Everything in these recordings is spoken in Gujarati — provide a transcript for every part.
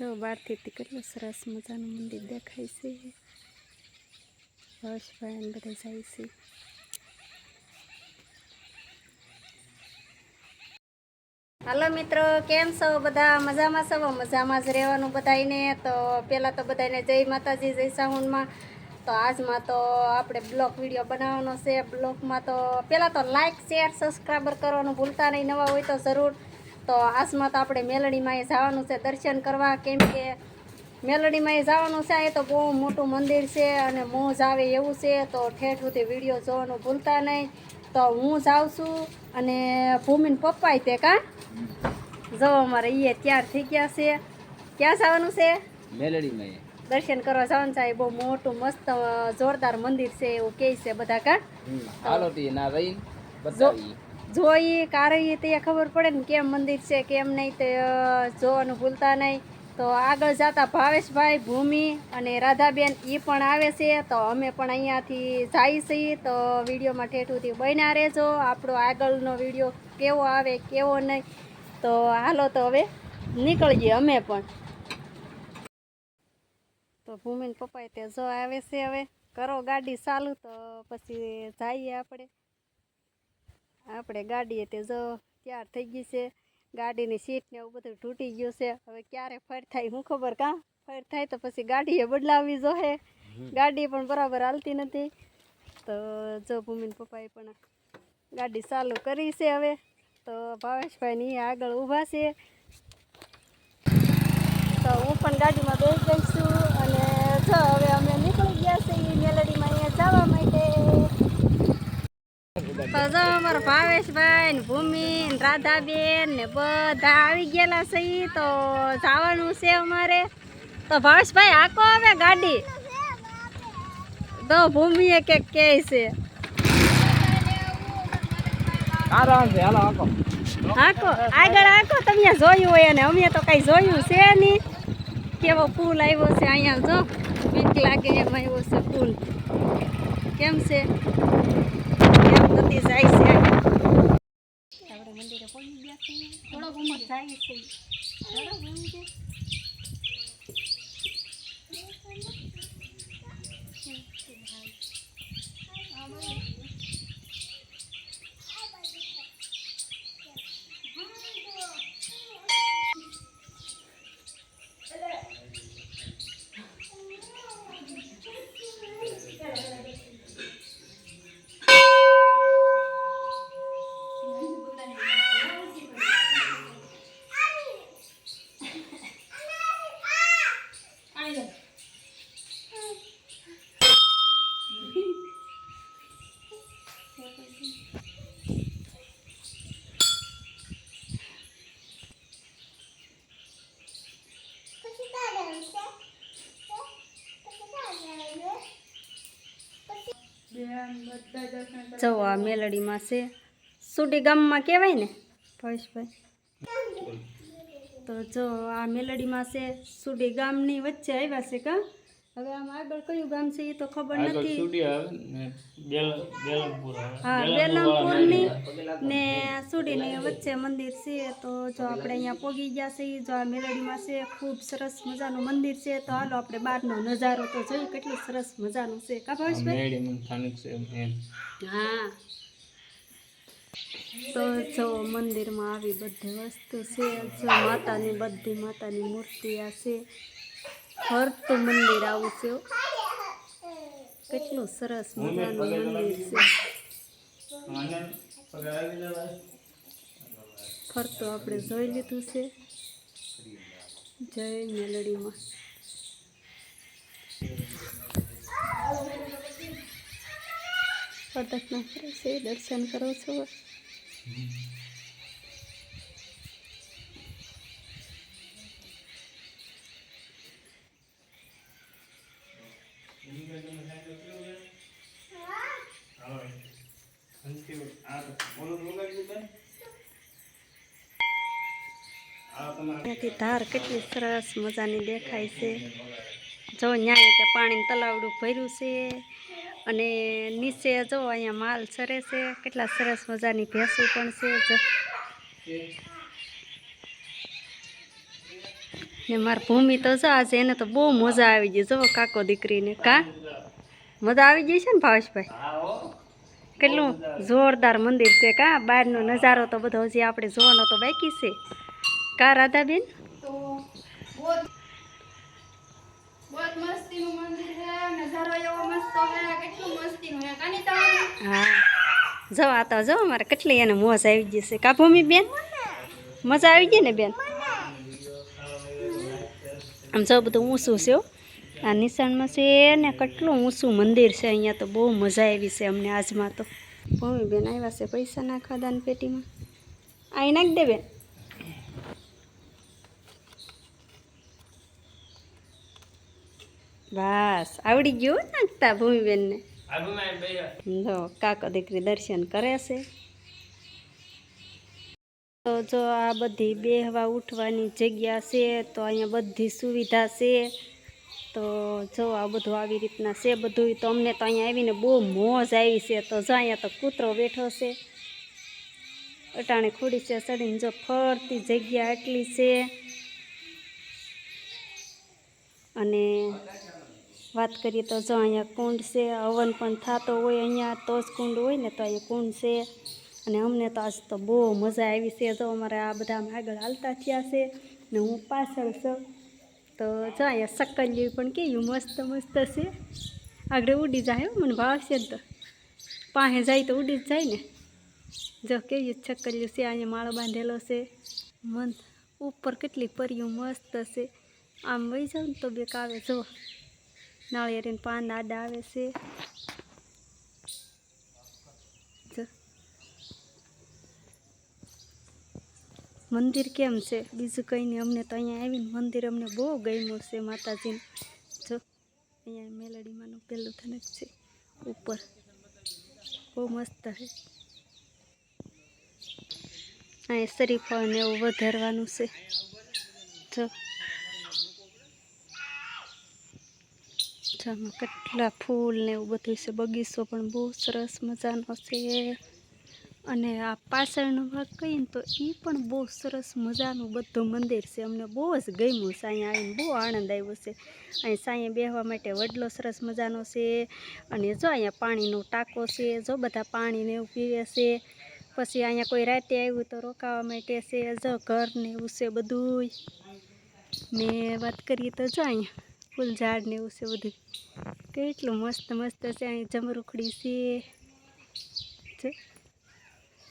જો બહારથી કેટલું સરસ મજાનું મંદિર દેખાય છે. બસ ભાઈ બધા જાય છે. હાલો મિત્રો, કેમ છો? બધા મજામાં છો? મજામાં જ રહેવાનું બધાને તો પહેલાં તો બધાને જય માતાજી, જય સાહુનમાં તો આજમાં તો આપણે બ્લોગ વીડિયો બનાવવાનો છે. બ્લોગમાં તો પહેલાં તો લાઇક શેર સબસ્ક્રાઈબર કરવાનું ભૂલતા નહીં. નવા હોય તો જરૂર તો આજમાં તો આપણે મેલડીમાં એ જવાનું છે દર્શન કરવા. કેમ કે મેલડીમાં એ જવાનું છે એ તો બહુ મોટું મંદિર છે અને મોજ આવે એવું છે તો ઠેઠ સુધી વીડિયો જોવાનું ભૂલતા નહીં. તો હું જાઉં છું અને ભૂમિન પપ્પાય તે કાં? જો અમારે એ તૈયાર થઈ ગયા છે. ક્યાં જવાનું છે? મેલડીમાં દર્શન કરવા જવાનું છે એ બહુ મોટું મસ્ત જોરદાર મંદિર છે એવું કહે છે બધા કા. હાલો ના રહી બતાવી જોઈ કારઈએ તે ખબર પડે ને કેમ મંદિર છે, કેમ નહીં તે જોવાનું ભૂલતા નહીં. તો આગળ જતા ભાવેશભાઈ, ભૂમિ અને રાધાબેન એ પણ આવે છે. તો અમે પણ અહીંયાથી જાય છીએ. તો વિડીયોમાં ઠેઠુંથી બન્યા રહેજો. આપણો આગળનો વીડિયો કેવો આવે, કેવો નહીં. તો હાલો તો હવે નીકળીએ અમે પણ. તો ભૂમિન પપ્પાએ તે જો આવે છે હવે. કરો ગાડી ચાલુ, તો પછી જઈએ આપણે. આપણે ગાડીએ તે જો તૈયાર થઈ ગઈ છે. ગાડીની સીટ ને એવું બધું તૂટી ગયું છે. હવે ક્યારે ફર થાય હું ખબર કાં? ફર થાય તો પછી ગાડીએ બદલાવી જોહે. ગાડી પણ બરાબર હાલતી નથી. તો જો ભૂમિન પપ્પાએ પણ ગાડી ચાલુ કરી છે હવે. તો ભાવેશભાઈની આગળ ઊભા છે. તો હું પણ ગાડીમાં બેસી ગઈ છું. અને જો હવે અમે નીકળી ગયા છીએ મેલડીમાં અહીંયા જવા માટે. તો જો અમારા ભાવેશભાઈ ને ભૂમિ ને રાધાબેન ને બધા આવી ગયેલા છે તો જવાનું છે અમારે. તો ભાવેશભાઈ આકો હવે ગાડી? તો ભૂમિએ કે કે છે. આકો. આકો આગળ આકો તમે જોયું હોય અને અમે તો કઈ જોયું છે નહીં. કેવો પુલ આવ્યો છે અહીંયા જો. બીક લાગે એમ આવ્યો છે પુલ કેમ છે? કેમ જાય છે. આપણે મંદિરે પહોંચી ગયા છીએ. થોડોક ઉંમર જાય છે થોડોક એમ છે જો આ મેલડીમાં છે. સુટી ગામમાં કહેવાય ને? પરેશભાઈ તો જો આ મેલડીમાં છે સુડી ગામની વચ્ચે આવ્યા છે કા? હવે આમ આગળ કયું ગામ છે એ તો ખબર નથી. હા બેલમપુરની ને સુડીની વચ્ચે મંદિર છે તો જો આપણે અહીંયા પોગી ગયા છે જો આ મેલડીમાં છે ખૂબ સરસ મજાનું મંદિર છે તો હાલો આપણે બહારનો નજારો તો જોયું કેટલું સરસ મજાનું છે. કા ભાવેશભાઈ? હા. તો જો મંદિરમાં આવી બધી વસ્તુ છે જો માતાની બધી માતાની મૂર્તિ આ છે. ફરતું મંદિર આવું છે કેટલું સરસ મજાનું મંદિર છે. ફરતું આપણે જોઈ લીધું છે. જય મેલડીમાં. પ્રદક્ષિણા કરે છે દર્શન કરો છો? ત્યાંથી ધાર કેટલી સરસ મજાની દેખાય છે. જો ન્યાય તે પાણીનું તલાવડું ભર્યું છે અને નીચે જો અહીંયા માલ સરે છે, કેટલા સરસ મજાની ભેંસું પણ છે. ને મારી ભૂમિ તો જો આજે એને તો બહુ મજા આવી ગઈ. જો કાકો દીકરીને કા? મજા આવી ગઈ છે ને ભાવેશભાઈ? કેટલું જોરદાર મંદિર છે કા? બહારનો નજારો તો બધો હજી આપણે જોવાનો તો બાકી છે. કા રાધાબેન. જો આ તો જો અમારે કેટલી એને મોજ આવી ગઈ છે. કા ભૂમિ બેન? મજા આવી ગઈ ને બેન? આમ જો બધું ઊંચું છે. આ નિશાનમાં છે ને કેટલું ઊંચું મંદિર છે અહીંયા તો બહુ મજા આવી છે અમને આજમાં તો. ભૂમિ બેન આવ્યા છે પૈસા નાખવા દાન પેટીમાં. અહીં નાખી દે બેન. બસ. આવડી ગયું નાખતા ભૂમિબેનને? જો કાકો દીકરી દર્શન કરે છે. તો જો આ બધી બેહવા ઉઠવાની જગ્યા છે તો અહીંયા બધી સુવિધા છે. તો જો આ બધું આવી રીતના છે બધું તો અમને તો અહીંયા આવીને બહુ મોજ આવી છે. તો જો અહીંયા તો કૂતરો બેઠો છે. અટાણે ખુડી છે ચડીને જો ફરતી જગ્યા એટલી છે. અને વાત કરીએ તો જો અહીંયા કુંડ છે, હવન પણ થતો હોય અહીંયા, તો જ કુંડ હોય ને તો અહીંયા કુંડ છે. અને અમને તો આજ તો બહુ મજા આવી છે. જો અમારે આ બધા આગળ હાલતા થયા છે ને હું પાછળ છું. તો જો અહીંયા સક્કલિયું પણ કેવું મસ્ત મસ્ત છે. આગળ ઉડી જાય મને ભાવશે ને તો. પાસે જાય તો ઉડી જ જાય ને. જો કેવી છક્કલિયું છે, અહીંયા માળો બાંધેલો છે. મન ઉપર કેટલી પરિયું મસ્ત છે. આમ વહી જાવ ને તો બેક આવે, જો. નાળિયેરીને પાન આડા આવે છે. જો. મંદિર કેમ છે? બીજું કંઈ નહીં. અમને તો અહીંયા આવીને મંદિર અમને બહુ ગમ્યું છે માતાજીનું. જો. અહીંયા મેલડીમાંનું પેલું થનક છે. ઉપર. બહુ મસ્ત છે. અહીંયા શરીફળ ને એવું વધારવાનું છે. જો. આમાં કેટલા ફૂલ ને એવું બધું છે. બગીચો પણ બહુ સરસ મજાનો છે. અને આ પાછળનો ભાગ કહીએ ને તો એ પણ બહુ સરસ મજાનું બધું મંદિર છે. અમને બહુ જ ગમ્યું છે. અહીંયા આવીને બહુ આનંદ આવ્યો છે. અહીં સાંયે બેહવા માટે વડલો સરસ મજાનો છે. અને જો અહીંયા પાણીનો ટાંકો છે, જો બધા પાણીને એવું પીવે છે. પછી અહીંયા કોઈ રાતે આવ્યું તો રોકાવા માટે છે. જો ઘર ને એવું છે બધુંય. ને વાત કરીએ તો જો અહીંયા ફૂલ ઝાડ ને એવું છે બધું. કેટલું મસ્ત મસ્ત છે. અહીં જમરૂખડી છે.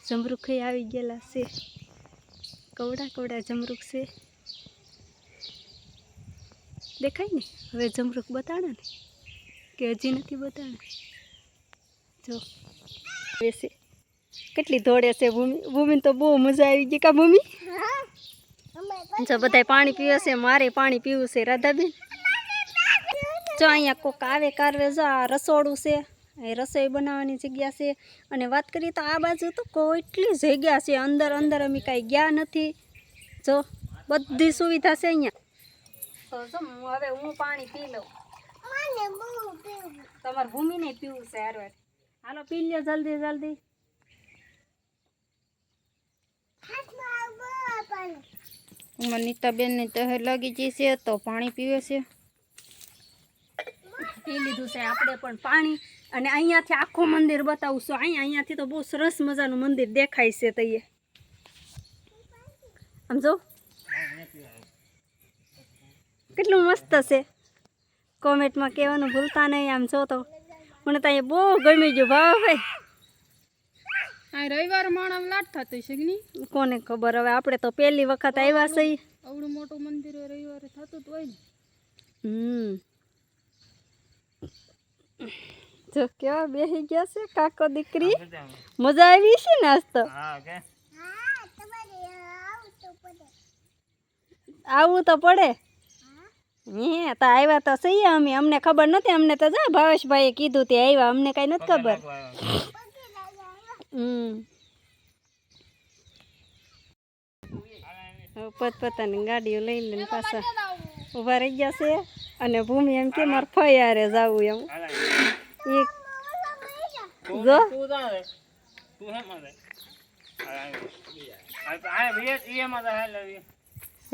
જમરૂખી આવી ગયેલા છે. કવડા કવડા જમરૂખ છે. દેખાય ને? હવે જમરૂખ બતાડે ને? કે હજી નથી બતાડે? જો બેસે કેટલી દોડે છે ભૂમિ ભૂમિને તો બહુ મજા આવી ગઈ કા ભૂમિ? જો બધાય પાણી પીવે છે. મારે પાણી પીવું છે રાધાબેન. જો અહીંયા કોક આવે કારવે જો આ રસોડું છે એ રસોઈ બનાવવાની જગ્યા છે. અને વાત કરીએ તો આ બાજુ તો કેટલી જગ્યા છે અંદર અંદર અમે કાંઈ ગયા નથી. જો બધી સુવિધા છે અહીંયા. તો જો હું હવે હું પાણી પી લઉં. તમારે ભૂમિને પીવું છે હારવાર હાલો પી લ્યો જલ્દી જલ્દી. નીતાબેન નીતાબેનને તહેર લાગી ગઈ છે તો પાણી પીવે છે. પી લીધું છે. આપણે પણ પાણી અને અહીંયાથી આખું મંદિર બતાવું છું અહીંયા અહીંયાથી તો બહુ સરસ મજાનું મંદિર દેખાય છે તઈએ. આમ જો. કેટલું મસ્ત છે. કોમેન્ટમાં કહેવાનું ભૂલતા નહીં આમ જો તો. મને તો અહીંયા બહુ ગમી ગયું. ભાવ ભાઈ. આ રવિવાર માણસ લાટ થતું છે કે કોને ખબર? હવે આપણે તો પહેલી વખત આવ્યા છીએ. આવડું મોટું મંદિર રવિવારે થતું જ હોય ને. હમ. જો કેવા બેસી ગયા છે કાકો દીકરી? મજા આવી છે નાસ્તો તો? આવવું તો પડે. હે. તો આવ્યા તો સહી અમે. અમને ખબર નથી અમને તો જા ભાવેશભાઈએ કીધું તે આવ્યા અમને કાંઈ નથી ખબર. હમ. હવે પોતપોતાની ગાડીઓ લઈ લઈને પાછા ઊભા રહી ગયા છે. અને ભૂમિ એમ કે મારે ફયારે જવું એમ. એક જો.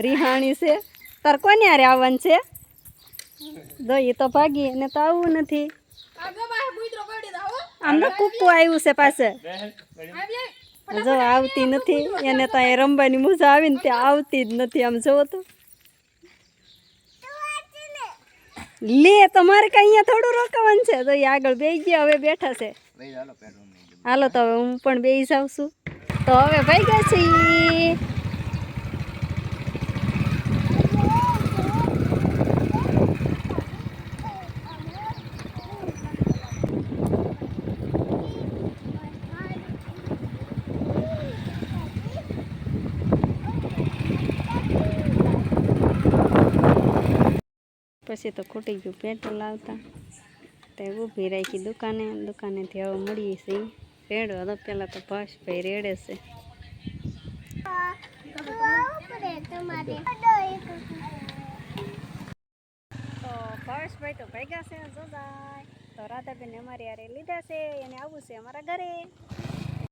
રિહાણી છે. તાર કોને હારે આવવાનું છે? એ તો ભાગી એને તો આવું નથી. દા આમ તો કૂકું આવ્યું છે પાસે. જો આવતી નથી. એને તો રમવાની મજા આવી ને ત્યાં આવતી જ નથી આમ જોવો તો. લે તમારે કઈ અહીંયા થોડું રોકાવાનું છે? તો એ આગળ બે ગયા હવે બેઠા છે. હાલો તો હવે હું પણ બેસી જાઉં છું. તો હવે ભાઈ ગયા છીએ. પછી તો ખૂટી ગયું પેટ્રોલ આવતા તે ઊભી રાખી દુકાને, દુકાનેથી હવે મળીએ છીએ. રેડો હતો પહેલાં તો ભાઈ રેડે છે. તો ભાઈ તો ભેગા છે તો રાધાબેન અમારે યારે લીધા છે, એને આવવું છે અમારા ઘરે.